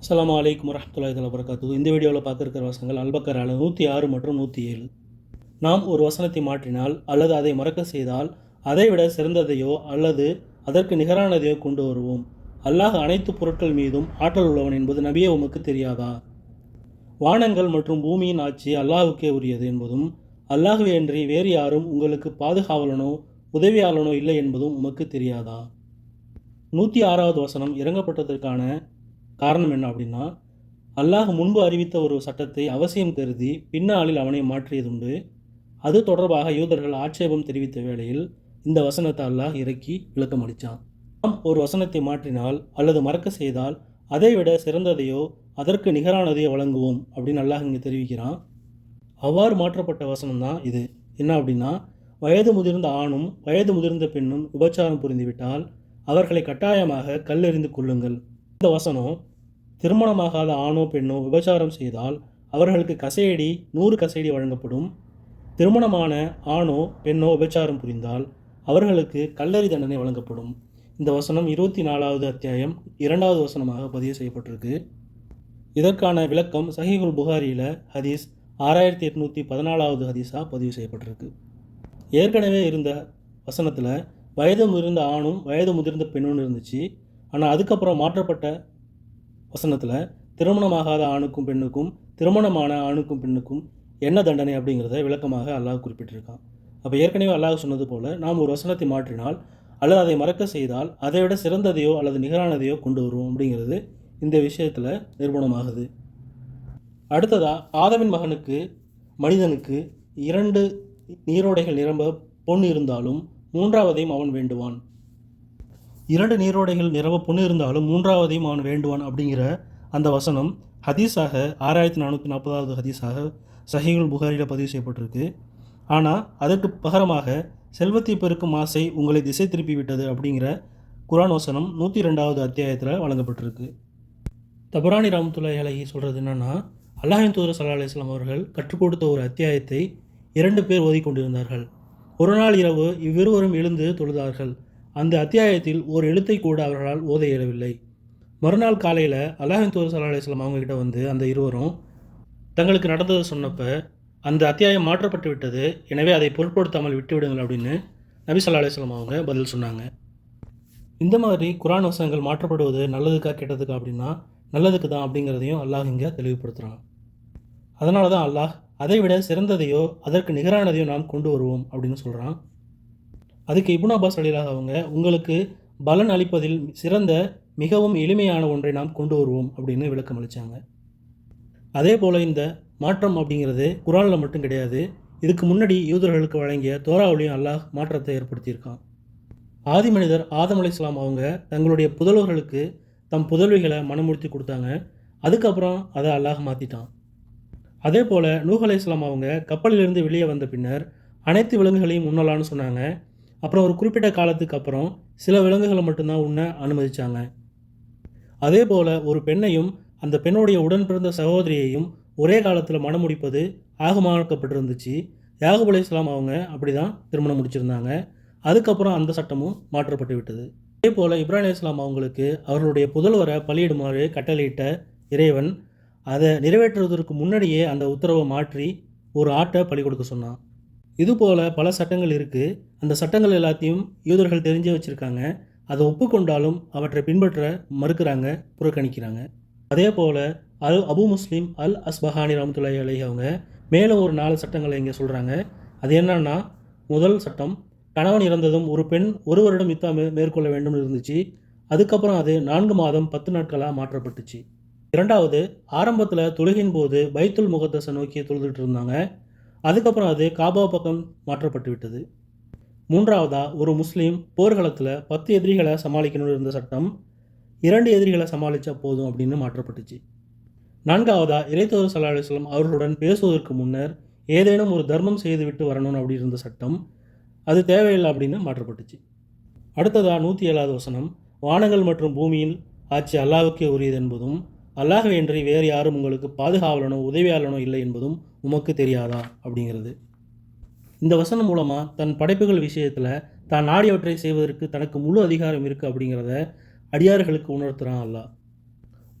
அஸ்லாம் வலைக்கம் வரஹ்மத்துல்லாஹி வரகாத்து இந்த வீடியோவில் பார்க்க இருக்கிற அல்பக்கர் அல்பக்கரால நூற்றி ஆறு மற்றும் நூற்றி ஏழு. நாம் ஒரு வசனத்தை மாற்றினால் அல்லது அதை மறக்க செய்தால் அதைவிட சிறந்ததையோ அல்லது அதற்கு நிகரானதையோ கொண்டு வருவோம். அல்லாஹ் அனைத்து பொருட்கள் மீதும் ஆற்றல் உள்ளவன் என்பது நபியே உமக்கு தெரியாதா? வானங்கள் மற்றும் பூமியின் ஆட்சி அல்லாஹுக்கே உரியது என்பதும் அல்லாஹ்வே அன்றி வேறு யாரும் உங்களுக்கு பாதுகாவலனோ உதவியாளனோ இல்லை என்பதும் உமக்கு தெரியாதா? நூற்றி ஆறாவது வசனம் இறங்கப்பட்டதற்கான காரணம் என்ன அப்படின்னா அல்லாஹ் முன்பு அறிவித்த ஒரு சட்டத்தை அவசியம் கருதி பின்னாளில் அவனை மாற்றியதுண்டு. அது தொடர்பாக யூதர்கள் ஆட்சேபம் தெரிவித்த வேளையில் இந்த வசனத்தை அல்லாஹ் இறக்கி விளக்கம் அளித்தான் நாம் ஒரு வசனத்தை மாற்றினால் அல்லது மறக்க செய்தால் அதைவிட சிறந்ததையோ அதற்கு நிகரானதையோ வழங்குவோம் அப்படின்னு அல்லாஹ் இங்கே தெரிவிக்கிறான். அவ்வாறு மாற்றப்பட்ட வசனம் தான் இது. என்ன அப்படின்னா வயது முதிர்ந்த ஆணும் வயது முதிர்ந்த பெண்ணும் விபச்சாரம் புரிந்துவிட்டால் அவர்களை கட்டாயமாக கல்லெறிந்து கொள்ளுங்கள் இந்த வசனம் திருமணமாகாத ஆணோ பெண்ணோ விபச்சாரம் செய்தால் அவர்களுக்கு கசையடி நூறு கசையடி வழங்கப்படும். திருமணமான ஆணோ பெண்ணோ விபச்சாரம் புரிந்தால் அவர்களுக்கு கல்லறி தண்டனை வழங்கப்படும். இந்த வசனம் இருபத்தி நாலாவது அத்தியாயம் இரண்டாவது வசனமாக பதிவு செய்யப்பட்டிருக்கு. இதற்கான விளக்கம் சஹீகுல் புகாரியில் ஹதீஸ் ஆறாயிரத்தி எட்நூற்றி பதினாலாவது ஹதீஸாக பதிவு செய்யப்பட்டிருக்கு. ஏற்கனவே இருந்த வசனத்தில் வயது முதிர்ந்த ஆணும் வயது முதிர்ந்த பெண்ணும் இருந்துச்சு. ஆனால் அதுக்கப்புறம் மாற்றப்பட்ட வசனத்தில் திருமணமாகாத ஆணுக்கும் பெண்ணுக்கும் திருமணமான ஆணுக்கும் பெண்ணுக்கும் என்ன தண்டனை? அப்படிங்கிறத விளக்கமாக அல்லாஹ் குறிப்பிட்டிருக்கான். அப்போ ஏற்கனவே அல்லாஹ் சொன்னது போல் நாம் ஒரு வசனத்தை மாற்றினால் அல்லது அதை மறக்க செய்தால் அதை விட சிறந்ததையோ அல்லது நிகரானதையோ கொண்டு வருவோம் அப்படிங்கிறது இந்த விஷயத்தில் நிரூபணமாகுது அடுத்ததாக ஆதவின் மகனுக்கு மனிதனுக்கு இரண்டு நீரோடைகள் நிரம்ப பொன் இருந்தாலும் மூன்றாவதையும் அவன் வேண்டுவான். இரண்டு நீரோடைகள் நிரவ பொண்ணு இருந்தாலும் மூன்றாவதையும் அவன் வேண்டுவான் அப்படிங்கிற அந்த வசனம் ஹதீஸாக ஆறாயிரத்தி நானூற்றி நாற்பதாவது ஹதீஸாக சஹீகுல் புகாரியில் பதிவு செய்யப்பட்டிருக்கு. ஆனால் அதற்கு பகரமாக செல்வத்தை பெருக்கும் ஆசை உங்களை திசை திருப்பி விட்டது அப்படிங்கிற குரான் வசனம் நூற்றி ரெண்டாவது அத்தியாயத்தில் வழங்கப்பட்டிருக்கு. தபரானி ராமத்துல்லாய் அலஹி சொல்கிறது என்னென்னா அல்லாஹின் தூதர் சல்லா அலிஸ்லாம் அவர்கள் கற்றுக் கொடுத்த ஒரு அத்தியாயத்தை இரண்டு பேர் ஓதிக்கொண்டிருந்தார்கள். ஒரு நாள் இரவு இவ்விருவரும் எழுந்து தொழுதார்கள். அந்த அத்தியாயத்தில் ஒரு எழுத்தை கூட அவர்களால் ஓத இயலவில்லை. மறுநாள் காலையில் அல்லாஹின் தூர் சல்லா அலிஸ்லாம் அவங்ககிட்ட வந்து அந்த இருவரும் தங்களுக்கு நடந்ததை சொன்னப்போ அந்த அத்தியாயம் மாற்றப்பட்டு விட்டது எனவே அதை பொருட்படுத்தாமல் விட்டுவிடுங்கள் அப்படின்னு நபி சல்லா அலுவலாம் அவங்க பதில் சொன்னாங்க. இந்த மாதிரி குரான் வசனங்கள் மாற்றப்படுவது நல்லதுக்கா கெட்டதுக்கா அப்படின்னா நல்லதுக்கு தான் அப்படிங்கிறதையும் அல்லாஹ் இங்கே தெளிவுபடுத்துகிறான் அதனால தான் அல்லாஹ் அதை விட சிறந்ததையோ அதற்கு நிகரானதையோ நாம் கொண்டு வருவோம் அப்படின்னு சொல்கிறான் அதுக்கு இபுன் அப்பாஸ் அலிலாக அவங்க உங்களுக்கு பலன் அளிப்பதில் சிறந்த மிகவும் எளிமையான ஒன்றை நாம் கொண்டு வருவோம் அப்படின்னு விளக்கம் அளித்தாங்க அதே போல் இந்த மாற்றம் அப்படிங்கிறது குரானில் மட்டும் கிடையாது இதுக்கு முன்னாடி யூதர்களுக்கு வழங்கிய தோராவிலையும் அல்லாஹ் மாற்றத்தை ஏற்படுத்தியிருக்கான். ஆதி மனிதர் ஆதம் அலி இஸ்லாம் அவங்க தங்களுடைய புதல்வர்களுக்கு தம் புதல்விகளை மனமுறுத்தி கொடுத்தாங்க அதுக்கப்புறம் அதை அல்லாஹ் மாற்றிட்டான் அதே போல் நூஹ் அலி இஸ்லாம் அவங்க கப்பலிலிருந்து வெளியே வந்த பின்னர் அனைத்து விலங்குகளையும் உண்ணலான்னு சொன்னாங்க அப்புறம் ஒரு குறிப்பிட்ட காலத்துக்கு அப்புறம் சில விலங்குகளை மட்டும்தான் உண்ண அனுமதித்தாங்க அதே போல் ஒரு பெண்ணையும் அந்த பெண்ணுடைய உடன் பிறந்த சகோதரியையும் ஒரே காலத்தில் மனம் முடிப்பது ஆகமாக்கப்பட்டிருந்துச்சு யாகுப் அலி இஸ்லாம் அவங்க அப்படி தான் திருமணம் முடிச்சிருந்தாங்க. அதுக்கப்புறம் அந்த சட்டமும் மாற்றப்பட்டு விட்டது. அதே போல் இப்ராஹிம் இஸ்லாம் அவங்களுக்கு அவர்களுடைய புதல்வரை பலியிடுமாறு கட்டளையிட்ட இறைவன் அதை நிறைவேற்றுவதற்கு முன்னாடியே அந்த உத்தரவை மாற்றி ஒரு ஆட்டை பலி கொடுக்க சொன்னான். இதுபோல் பல சட்டங்கள் இருக்குது அந்த சட்டங்கள் எல்லாத்தையும் யூதர்கள் தெரிஞ்சே வச்சுருக்காங்க. அதை ஒப்புக்கொண்டாலும் அவற்றை பின்பற்ற மறுக்கிறாங்க புறக்கணிக்கிறாங்க. அதே போல் அல் அபு முஸ்லீம் அல் அஸ்பஹானி ரமத்துல்லாய் அலி அவங்க மேலும் ஒரு நாலு சட்டங்களை இங்கே சொல்கிறாங்க அது என்னன்னா முதல் சட்டம் கணவன் இறந்ததும் ஒரு பெண் ஒரு வருடம் யுத்தா மே மேற்கொள்ள வேண்டும் இருந்துச்சு. அதுக்கப்புறம் அது நான்கு மாதம் பத்து நாட்களாக மாற்றப்பட்டுச்சு. இரண்டாவது ஆரம்பத்தில் தொழுகின் போது பைத்துல் முகத்தசை நோக்கி தொழுதுட்டு இருந்தாங்க. அதுக்கப்புறம் அது காபா பக்கம் மாற்றப்பட்டு விட்டது. மூன்றாவதாக ஒரு முஸ்லீம் போர்க்களத்தில் பத்து எதிரிகளை சமாளிக்கணும்னு இருந்த சட்டம் இரண்டு எதிரிகளை சமாளித்தா போதும் அப்படின்னு மாற்றப்பட்டுச்சு. நான்காவதாக இறைத்தோர் சல்லா அலுவலம் அவர்களுடன் பேசுவதற்கு முன்னர் ஏதேனும் ஒரு தர்மம் செய்துவிட்டு வரணும் அப்படி இருந்த சட்டம் அது தேவையில்லை அப்படின்னு மாற்றப்பட்டுச்சு. அடுத்ததாக நூற்றி ஏழாவது வசனம் வானங்கள் மற்றும் பூமியில் ஆட்சி அல்லாஹுக்கே உரியது என்பதும் அல்லாஹ்வேன்றி வேறு யாரும் உங்களுக்கு பாதுகாவலனோ உதவியாளனோ இல்லை என்பதும் உமக்கு தெரியாதா அப்படிங்கிறது. இந்த வசனம் மூலமாக தன் படைப்புகள் விஷயத்தில் தான் நாடியவற்றை செய்வதற்கு தனக்கு முழு அதிகாரம் இருக்குது அப்படிங்கிறத அடியார்களுக்கு உணர்த்துகிறான் அல்லாஹ்.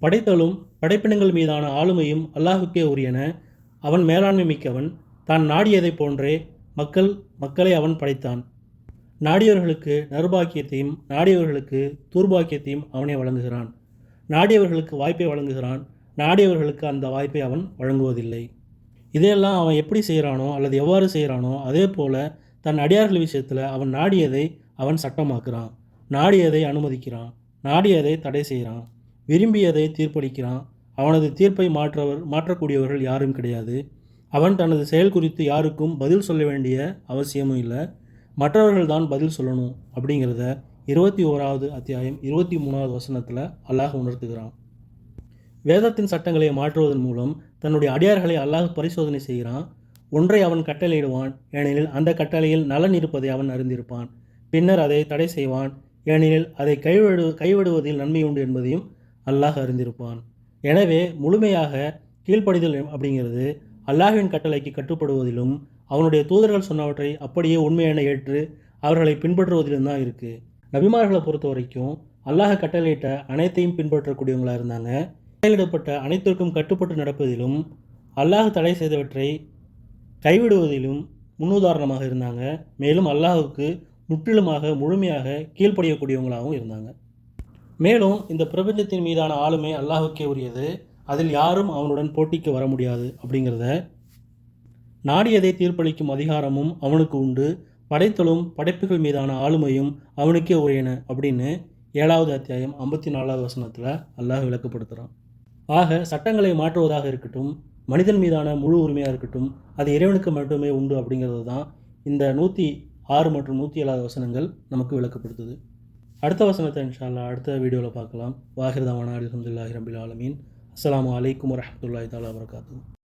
படைத்தலும் படைப்பினங்கள் மீதான ஆளுமையும் அல்லாஹுக்கே உரியன. அவன் மேலாண்மை மிக்கவன். தான் நாடியதைப் போன்றே மக்கள் மக்களை அவன் படைத்தான். நாடியவர்களுக்கு நர்பாக்கியத்தையும் நாடியவர்களுக்கு துர்பாக்கியத்தையும் அவனே வழங்குகிறான். நாடியவர்களுக்கு வாய்ப்பை வழங்குகிறான். நாடியவர்களுக்கு அந்த வாய்ப்பை அவன் வழங்குவதில்லை. இதையெல்லாம் அவன் எப்படி செய்கிறானோ அல்லது எவ்வாறு செய்கிறானோ அதே போல் தன் அடியார்கள் விஷயத்தில் அவன் நாடியதை அவன் சட்டமாக்குறான். நாடியதை அனுமதிக்கிறான். நாடியதை தடை செய்கிறான் விரும்பியதை தீர்ப்பளிக்கிறான். அவனது தீர்ப்பை மாற்றவர் மாற்றக்கூடியவர்கள் யாரும் கிடையாது. அவன் தனது செயல் குறித்து யாருக்கும் பதில் சொல்ல வேண்டிய அவசியமும் இல்லை. மற்றவர்கள் தான் பதில் சொல்லணும் அப்படிங்கிறத இருபத்தி ஓராவது அத்தியாயம் இருபத்தி மூணாவது வசனத்தில் அல்லாஹ் உணர்த்துகிறான். வேதத்தின் சட்டங்களை மாற்றுவதன் மூலம் தன்னுடைய அடியார்களை அல்லாஹ் பரிசோதனை செய்கிறான். ஒன்றை அவன் கட்டளையிடுவான் ஏனெனில் அந்த கட்டளையில் நலன் இருப்பதை அவன் அறிந்திருப்பான். பின்னர் அதை தடை செய்வான் ஏனெனில் அதை கைவிடு கைவிடுவதில் நன்மை உண்டு என்பதையும் அல்லாஹ் அறிந்திருப்பான். எனவே முழுமையாக கீழ்ப்படிதல் அப்படிங்கிறது அல்லாஹின் கட்டளைக்கு கட்டுப்படுவதிலும் அவனுடைய தூதர்கள் சொன்னவற்றை அப்படியே உண்மையென ஏற்று அவர்களை பின்பற்றுவதிலும் தான் இருக்குது நபிமார்களை பொறுத்த வரைக்கும் அல்லாஹ் கட்டளையிட்ட அனைத்தையும் பின்பற்றக்கூடியவங்களாக இருந்தாங்க. கட்டளையிடப்பட்ட அனைத்திற்கும் கட்டுப்பட்டு நடப்பதிலும் அல்லாஹ் தடை செய்தவற்றை கைவிடுவதிலும் முன்னுதாரணமாக இருந்தாங்க. மேலும் அல்லாஹுக்கு முற்றிலுமாக முழுமையாக கீழ்ப்படியக்கூடியவங்களாகவும் இருந்தாங்க. மேலும் இந்த பிரபஞ்சத்தின் மீதான ஆளுமை அல்லாஹுக்கே உரியது. அதில் யாரும் அவனுடன் போட்டிக்கு வர முடியாது அப்படிங்கிறத நாடியதை தீர்ப்பளிக்கும் அதிகாரமும் அவனுக்கு உண்டு. படைத்தலும் படைப்புகள் மீதான ஆளுமையும் அவனுக்கே உரியன அப்படின்னு ஏழாவது அத்தியாயம் ஐம்பத்தி நாலாவது வசனத்தில் அல்லாஹ் விளக்கப்படுத்துகிறான் ஆக சட்டங்களை மாற்றுவதாக இருக்கட்டும் மனிதன் மீதான முழு உரிமையாக இருக்கட்டும் அது இறைவனுக்கு மட்டுமே உண்டு அப்படிங்கிறது தான் இந்த நூற்றி ஆறு மற்றும் நூற்றி ஏழாவது வசனங்கள் நமக்கு விளக்கப்படுத்துது. அடுத்த வசனத்தை இன்ஷால்லா அடுத்த வீடியோவில் பார்க்கலாம். வாஹிர்தாவான அலமதுல்லாஹி ரபில் ஆலமீன். அஸ்லாம் வலைக்கம் வரமத்துல்லாஹி தாலா வரகாத்து